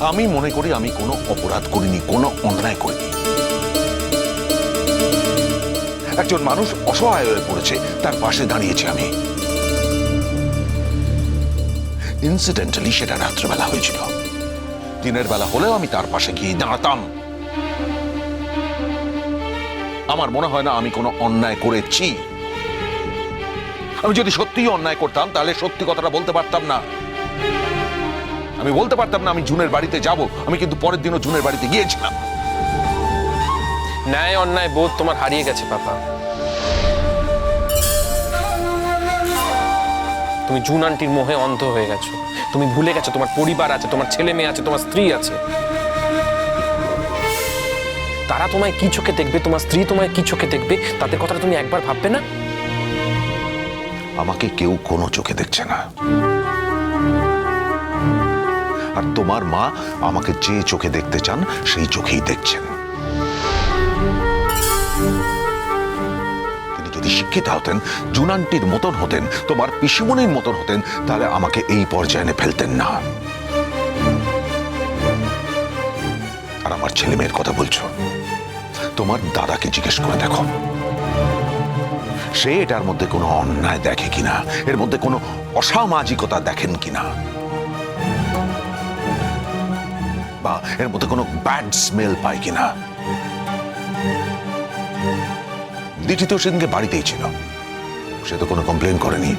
আমি মনে করি আমি কোনো অপরাধ করিনি, কোনো অন্যায় করিনি। একজন মানুষ অসহায় হয়ে পড়েছে, তার পাশে দাঁড়িয়েছি আমি। ইনসিডেন্টালি সেটা রাত্রেবেলা হয়েছিল। দিনের বেলা হলেও আমি তার পাশে গিয়ে দাঁড়াতাম। আমার মনে হয় না আমি কোনো অন্যায় করেছি। আমি যদি সত্যিই অন্যায় করতাম, তাহলে সত্যি কথাটা বলতে পারতাম না। আমি বলতে পারতাম না আমি জুনের বাড়িতে যাব। আমি কিন্তু পরের দিনও জুনের বাড়িতে গিয়েছিলাম। ন্যায় অন্যায় বোধ তোমার হারিয়ে গেছে পাপা। তুমি জুন আন্টির মোহে অন্ধ হয়ে গেছো। তুমি ভুলে গেছো তোমার পরিবার আছে তোমার ছেলে মেয়ে আছে তোমার স্ত্রী আছে। তারা তোমায় কি চোখে দেখবে তোমার স্ত্রী তোমায় কি চোখে দেখবে তাদের কথাটা তুমি একবার ভাববে না? আমাকে কেউ কোনো চোখে দেখছে না। আর তোমার মা আমাকে যে চোখে দেখতে চান, সেই চোখেই দেখছেন। তিনি যদি শিক্ষিত হতেন, জুনান্টির মতন হতেন, তোমার পিসিমনির মতন হতেন, তাহলে আমাকে এই পর্যায়ে এনে ফেলতেন না। আর আমার ছেলে মেয়ের কথা বলছো। তোমার দাদাকে জিজ্ঞেস করে দেখো। সে এটার মধ্যে কোনো অন্যায় দেখে কিনা? এর মধ্যে কোনো অসামাজিকতা দেখেন কিনা? বা এর মধ্যে কোনো ব্যাড স্মেল পায় কিনা? দিঠি তো সেদিনকে বাড়িতেই ছিল। সে তো কোনো কমপ্লেন করেনি।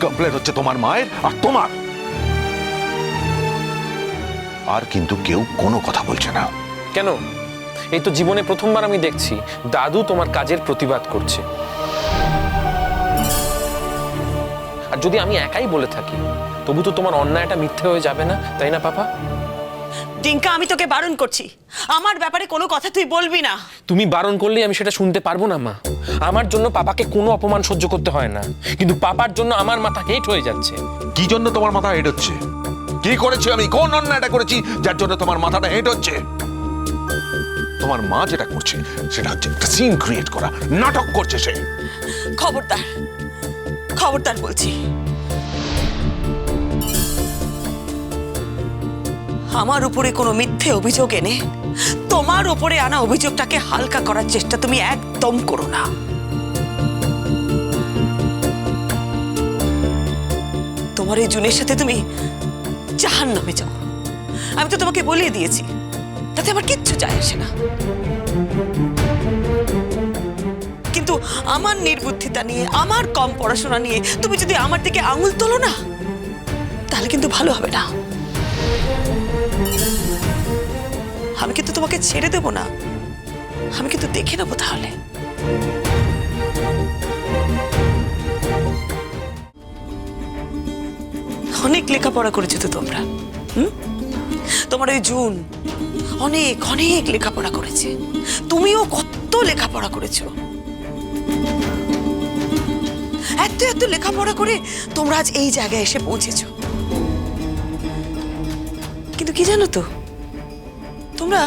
কমপ্লেন হচ্ছে তোমার মায়ের আর তোমার। আর কিন্তু কেউ কোনো কথা বলছে না। কেন? এই তো জীবনে প্রথমবার আমি দেখছি, দাদু তোমার কাজের প্রতিবাদ করছে। আর যদি আমি একাই বলে থাকি তবু তো তোমার অন্যায়টা মিথ্যে হয়ে যাবে না তাই না পাপা? টিঙ্কা আমি তোকে বারণ করছি। আমার ব্যাপারে কোনো কথা তুই বলবি না। তুমি বারণ করলে আমি সেটা শুনতে পারব না মা। আমার জন্য পাপাকে কোনো অপমান সহ্য করতে হয় না কিন্তু পাপার জন্য আমার মাথা হেট হয়ে যাচ্ছে। কি জন্য তোমার মাথা হেট হচ্ছে? কি করেছি আমি? কোন অন্যায়টা করেছি যার জন্য তোমার মাথাটা হেড হচ্ছে? তোমার মা যেটা করছে সেটা হচ্ছে একটা সিন ক্রিয়েট করা। নাটক করছে সে। খবরদার খবরদার বলছি। আমার উপরে কোনো মিথ্যে অভিযোগ এনে তোমার উপরে আনা অভিযোগটাকে হালকা করার চেষ্টা তুমি একদম করো না। তোমার এই জুনের সাথে তুমি জাহান নামে যাও। আমি তো তোমাকে বলিয়ে দিয়েছি, তাতে আমার কিচ্ছু যায় আসে না। কিন্তু আমার নির্বুদ্ধিতা নিয়ে, আমার কম পড়াশোনা নিয়ে তুমি যদি আমার দিকে আঙুল তোলো না, তাহলে কিন্তু ভালো হবে না। আমি কিন্তু তোমাকে ছেড়ে দেব না। আমি কিন্তু দেখে নেব তাহলে। অনেক লেখাপড়া করেছ তো তোমরা, হুম? তোমার ওই জুন অনেক অনেক লেখাপড়া করেছে। তুমিও কত লেখাপড়া করেছ। এত এত লেখাপড়া করে তোমরা আজ এই জায়গায় এসে পৌঁছেছো। কিন্তু কি জানো তো? তোমরা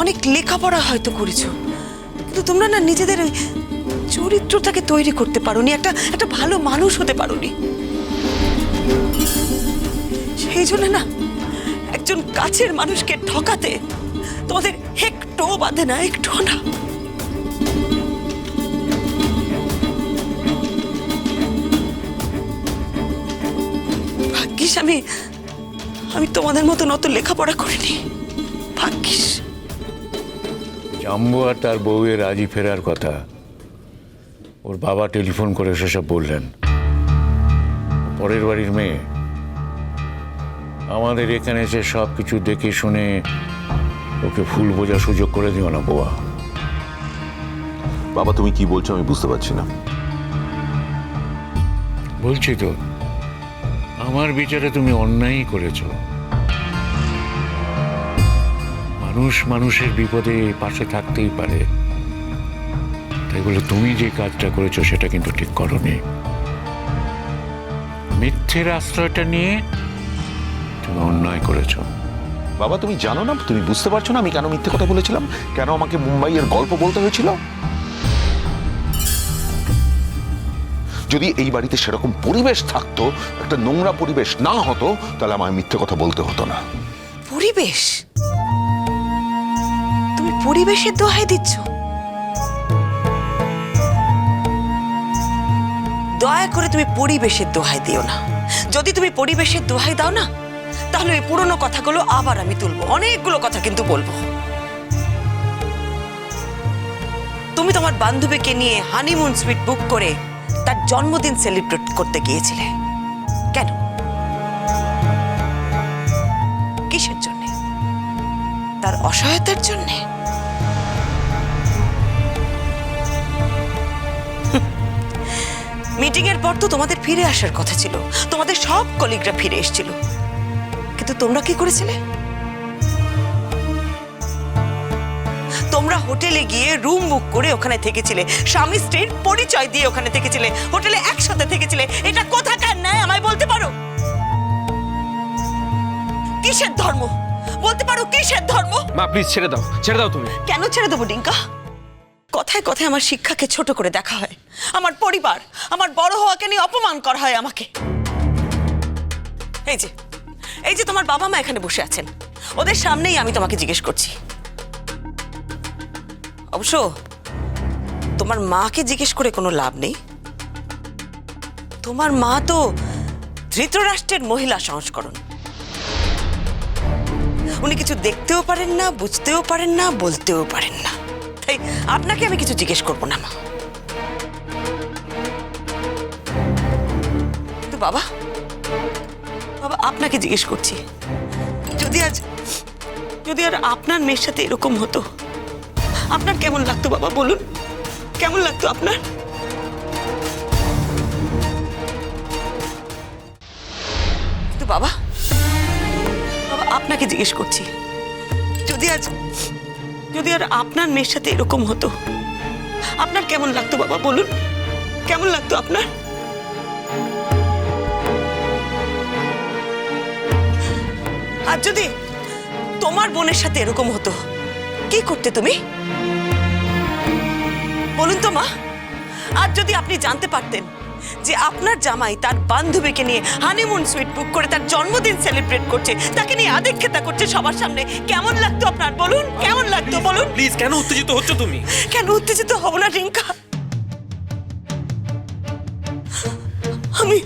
অনেক লেখাপড়া হয়তো করেছ, কিন্তু তোমরা না নিজেদের ওই চরিত্রটাকে তৈরি করতে পারোনি, একটা একটা ভালো মানুষ হতে পারোনি। সেই জন্য না একজন কাছের মানুষকে ঠকাতে তোমাদের একটুও বাঁধে না একটু না। ভাগ্যিস আমি আমি তোমাদের মতন অত লেখাপড়া করিনি। ভাগ্যিস। জাম্বু আর তার বউয়ের আজই ফেরার কথা। ওর বাবা টেলিফোন করে সেসব বললেন। পরের বাড়ির মেয়ে। আমাদের এখানে এসে সব কিছু দেখে শুনে ওকে ফুল বোঝার সুযোগ করে দিও না বোয়া বাবা তুমি কি বলছো আমি বুঝতে পারছি না। বলছি তো আমার বিচারে তুমি অন্যায়ই করেছ। মানুষ মানুষের বিপদে পাশে থাকতেই পারে। তাই বলে তুমি যে কাজটা করেছ সেটা কিন্তু ঠিক করনি। মিথ্যের আশ্রয়টা নিয়ে তুমি অন্যায় করেছ। বাবা, তুমি জানো না? তুমি বুঝতে পারছ না আমি কেন মিথ্যে কথা বলেছিলাম? কেন আমাকে মুম্বাইয়ের গল্প বলতে হয়েছিল? যদি এই বাড়িতে সেরকম পরিবেশ থাকতো, একটা নোংরা পরিবেশ না হতো, তাহলে আমায় মিথ্যে কথা বলতে হতো না। পরিবেশ? তুমি পরিবেশের দোহাই দিচ্ছ? দয়া করে তুমি পরিবেশের দোহাই দিও না। যদি তুমি পরিবেশের দোহাই দাও না, তাহলে ওই পুরনো কথাগুলো আবার আমি তুলবো। অনেকগুলো কথা কিন্তু বলব। তুমি তোমার বান্ধবীকে নিয়ে হানিমুন সুইট বুক করে জন্মদিন সেলিব্রেট করতে গিয়েছিলে। কেন? কিসের জন্যে? তার অসহায়তার জন্যে? মিটিং এর পর তো তোমাদের ফিরে আসার কথা ছিল। তোমাদের সব কলিগরা ফিরে এসেছিল। কিন্তু তোমরা কি করেছিলে? হোটেলে গিয়ে রুম বুক করে ওখানে থেকেছিলে। স্বামী স্ত্রীর পরিচয় দিয়ে ওখানে থেকেছিলে। হোটেলে একসাথে থেকেছিলে। এটা কোথাকার ন্যায় আমায় বলতে পারো? কিসের ধর্ম? বলতে পারো কিসের ধর্ম? মা প্লিজ ছেড়ে দাও। ছেড়ে দাও তুমি। কেন ছেড়ে দেবো ডিঙ্কা? কথায় কথায় আমার শিক্ষাকে ছোট করে দেখা হয়। আমার পরিবার আমার বড় হওয়াকে নিয়ে অপমান করা হয় আমাকে। এই যে এই যে তোমার বাবা মা এখানে বসে আছেন। ওদের সামনেই আমি তোমাকে জিজ্ঞেস করছি। অবশ্য তোমার মাকে জিজ্ঞেস করে কোনো লাভ নেই। তোমার মা তো ধৃতরাষ্ট্রের মহিলা সংস্করণ। উনি কিছু দেখতেও পারেন না, বুঝতেও পারেন না, বলতেও পারেন না। তাই আপনাকে আমি কিছু জিজ্ঞেস করব না, মা। কিন্তু বাবা বাবা, আপনাকে জিজ্ঞেস করছি, যদি আজ, যদি আর আপনার মেয়ের সাথে এরকম হতো আপনার কেমন লাগতো বাবা, বলুন? কেমন লাগতো আপনার? কিন্তু বাবা বাবা, আপনাকে জিজ্ঞেস করছি, যদি আজ, যদি আর আপনার মেয়ের সাথে এরকম হতো, আপনার কেমন লাগতো বাবা, বলুন? কেমন লাগতো আপনার? আর যদি তোমার বোনের সাথে এরকম হতো, কি করতে তুমি? বলুন তো মা। আর যদি আপনি জানতে পারতেন যে আপনার জামাই তার বান্ধবীকে নিয়ে হানিমুন সুইট বুক করে তার জন্মদিন সেলিব্রেট করছে তাকে নিয়ে আদিক্ষেতা করছে সবার সামনে কেমন লাগতো আপনার? বলুন কেমন লাগতো বলুন? প্লিজ কেন উত্তেজিত হচ্ছ তুমি? কেন উত্তেজিত হব না রিঙ্কা? আমি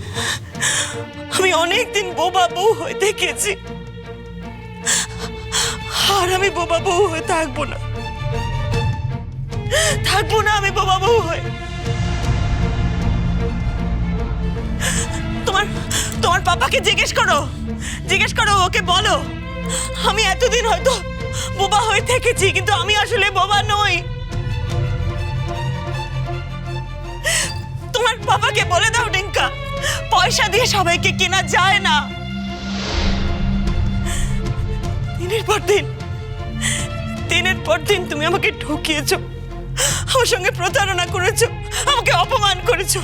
আমি অনেকদিন বোবা বউ হয়ে দেখেছি আর আমি বোবা বউ হয়ে থাকব না। থাকব না আমি বোবা বউ হয়ে। তোমার তোমার পাপাকে জিজ্ঞেস করো। জিজ্ঞেস করো, ওকে বলো। আমি এতদিন হয়তো বোবা হয়ে থেকেছি, কিন্তু আমি আসলে বোবা নই। তোমার বাবাকে বলে দাও, ডিঙ্কা। পয়সা দিয়ে সবাইকে কেনা যায় না। দিনের পর দিন, দিনের পর দিন তুমি আমাকে ঠকিয়েছো। আমার সঙ্গে প্রতারণা করেছ, আমাকে অপমান করেছ।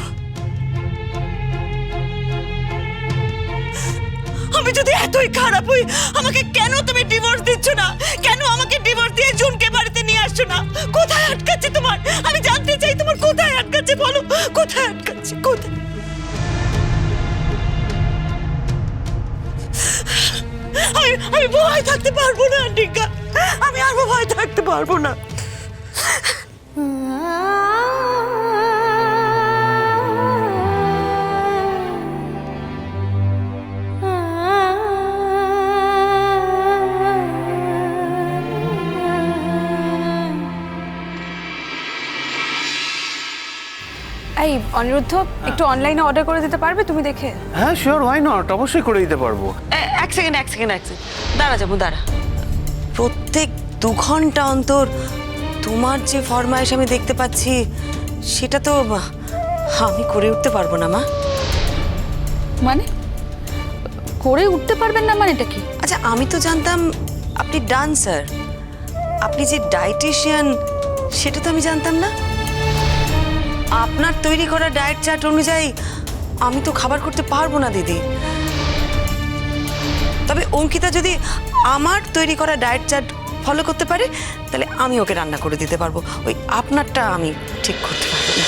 আমি যদি এতই খারাপ হই, আমাকে কেন তুমি ডিভোর্স দিচ্ছ না? কেন আমাকে ডিভোর্স দিয়ে জুনকে বাড়িতে নিয়ে আসছো না? কোথায় আটকাচ্ছে তোমার? আমি জানতে চাই তোমার কোথায় আটকাচ্ছে বলো? কোথায় আটকাচ্ছে? কোথায়? আমি আমি ভয় থাকতে পারব না, আন্টিকা। আমি আর ভয় থাকতে পারব না। এই অনিরুদ্ধ একটু অনলাইনে অর্ডার করে দিতে পারবে? তুমি দেখে। হ্যাঁ শিওর ওয়াই নট অবশ্যই করে দিতে পারব। এক সেকেন্ড এক সেকেন্ড এক সেকেন্ড দাঁড়া যাব দাঁড়া। প্রত্যেক দু ঘণ্টা অন্তর তোমার যে ফরমাইশ আমি দেখতে পাচ্ছি সেটা তো আমি করে উঠতে পারব না মা। মানে? করে উঠতে পারবেন না মানে এটা কি? আচ্ছা আমি তো জানতাম আপনি ডান্সার। আপনি যে ডায়েটিশিয়ান সেটা তো আমি জানতাম না। আপনার তৈরি করা ডায়েট চার্ট অনুযায়ী আমি তো খাবার করতে পারব না, দিদি। তবে অঙ্কিতা যদি আমার তৈরি করা ডায়েট চার্ট ফলো করতে পারে, তাহলে আমি ওকে রান্না করে দিতে পারব। ওই আপনারটা আমি ঠিক করতে পারব না।